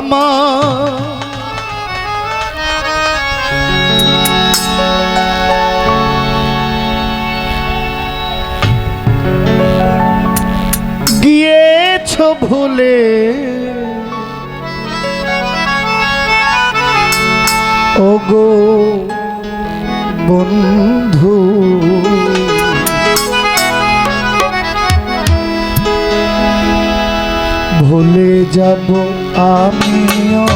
আমার গিয়েছ ভুলে। ওগো বন্ধু। ভুলে যাব আমিও।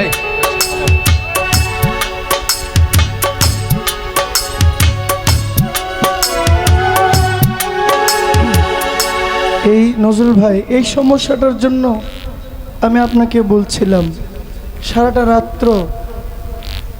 এই এই নজরুল ভাই এই সমস্যাটার জন্য আমি আপনাকে বলছিলাম সারাটা রাত্র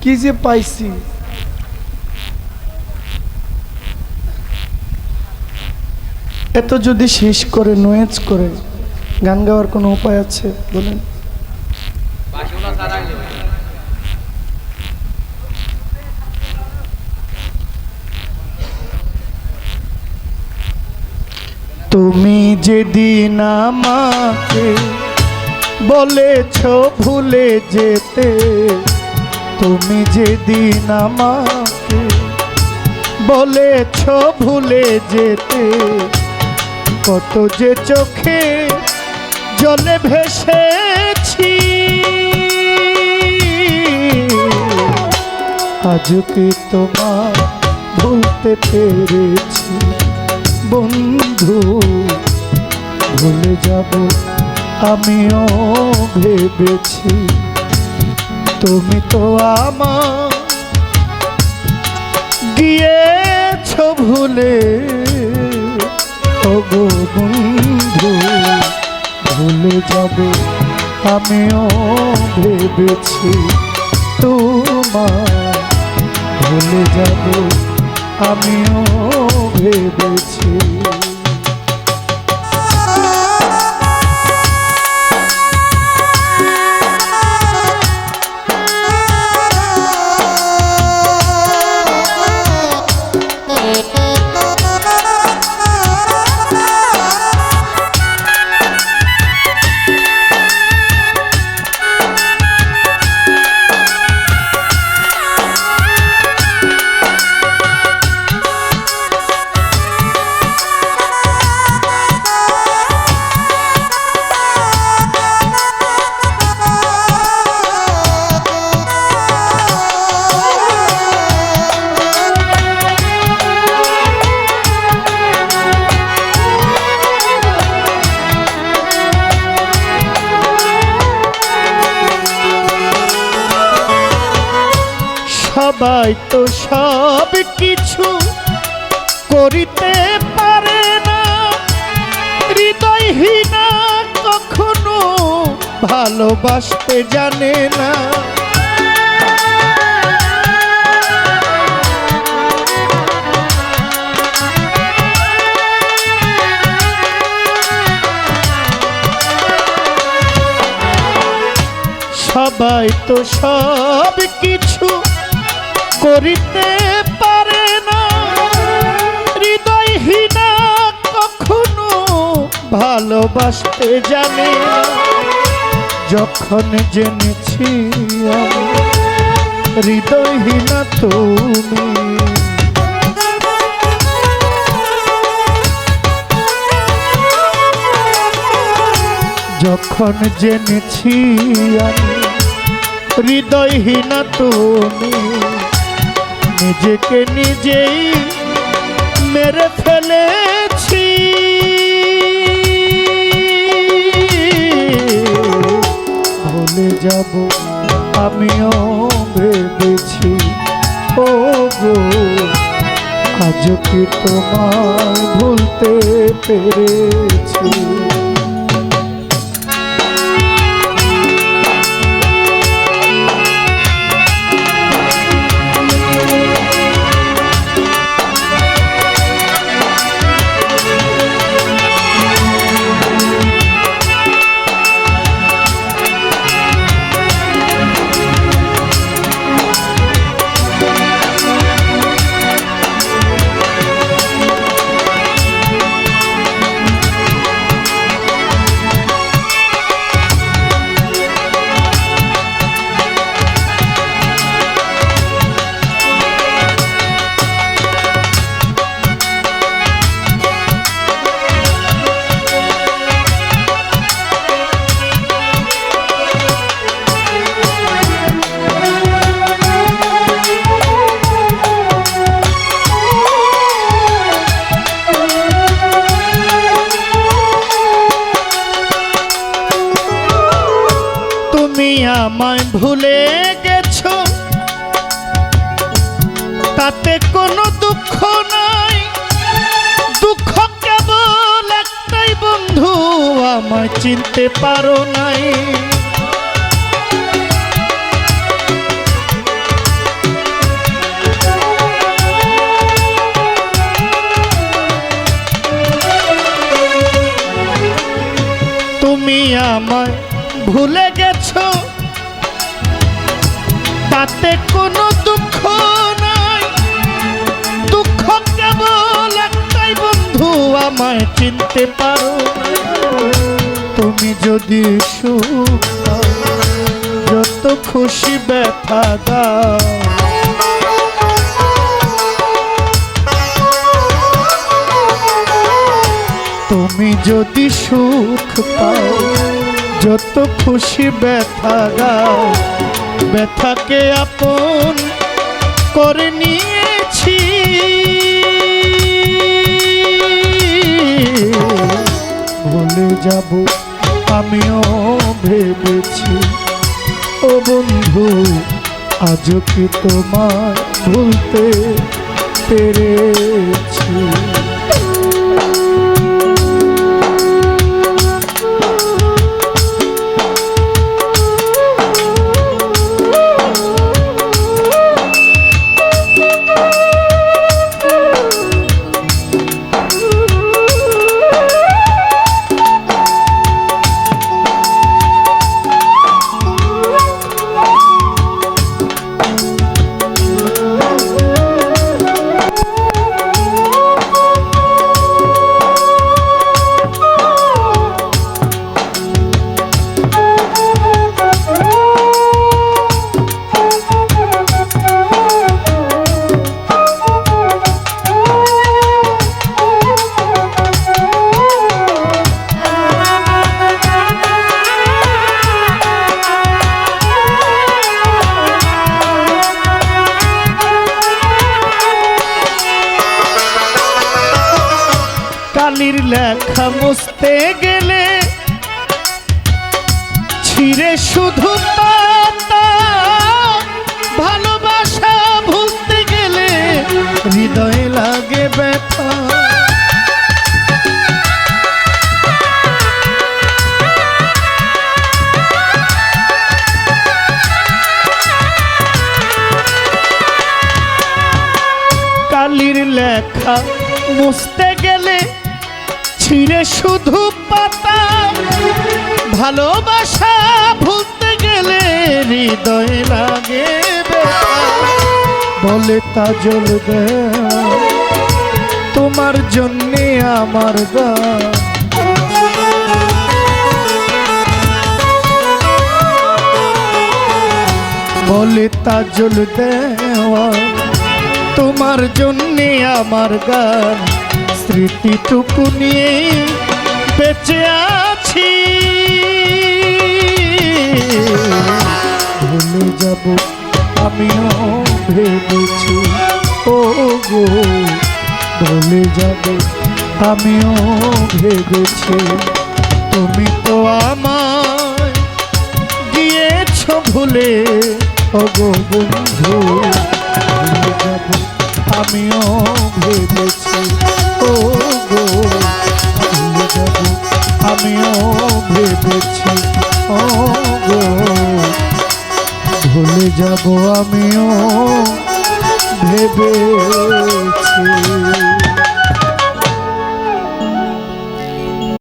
কি যে পাইছি? এত যদি শেষ করে নোয়েজ করে গান গাওয়ার কোনো উপায় আছে? বলেন। তুমি যেদিন আমাকে বলেছ ভুলে যেতে, তুমি যেদিন আমাকে বলেছ ভুলে যেতে, কত যে চোখে জলে ভেসেছি। আজ কি তোমার ভুলতে পেরেছি। বন্ধু, ভুলে যাব আমিও ভেবেছি। তুমি তো আমার গিয়েছ ভুলে। ওগো বন্ধু। ভুলে যাব। আমিও ভেবেছি তোমার ভুলে যাব। আমিও ভেবেছি। সবাই তো সব কিছু করিতে পারে না। হৃদয়হীনা কখনো ভালোবাসতে জানে না। সবাই তো সব কিছু করিতে পারে না। হৃদয়হীনা কখনো ভালোবাসতে জানে যখন জেনেছি আমি, হৃদয়হীনা তুমি। যখন জেনেছি হৃদয়হীনা তুমি। নিজেকে নিজেই মেরে ফেলেছি। ভুলে যাব, আমিও ভেবেছি ও গো আজ কি তোমায় ভুলতে পেরেছি? ভুলে গেছো? তাতে কোনো দুঃখ নাই। দুঃখ কেবল একটাই বন্ধু, আমায় চিনতে পারো নাই। তুমি আমায় ভুলে গেছো তাতে কোনো দুঃখ নাই। দুঃখ কেবল একটাই বন্ধু, আমায় চিনতে পারো তুমি যদি সুখ যত খুশি ব্যথা দাও। তুমি যদি সুখ পাও, যত খুশি ব্যথা গাও ব্যথাকে আপন করে নিয়েছি। ভুলে যাব, আমিও ভেবেছি। ও বন্ধু, আজও কি তোমার ভুলতে পেরেছি? শুধু ভালোবাসা ভুলতে গেলে হৃদয়ে লাগে ব্যথা। কালির লেখা মুছতে গেলে ছিঁড়ে শুধু পাতা। ভালোবাসা ভুলতে গেলে হৃদয় লাগে। বলে তা জল তোমার জন্যে আমার গান বলে তা জল তোমার জন্যে আমার গান স্মৃতিটুকু নিয়ে বেঁচে আছি। ভেবেছি ও গো বলে যাবে, আমিও ভেবেছি। তুমি তো আমায় দিয়েছ ভুলে। ও বন্ধু আমিও ভেবেছি। ভুলে যাব আমিও ভেবেছি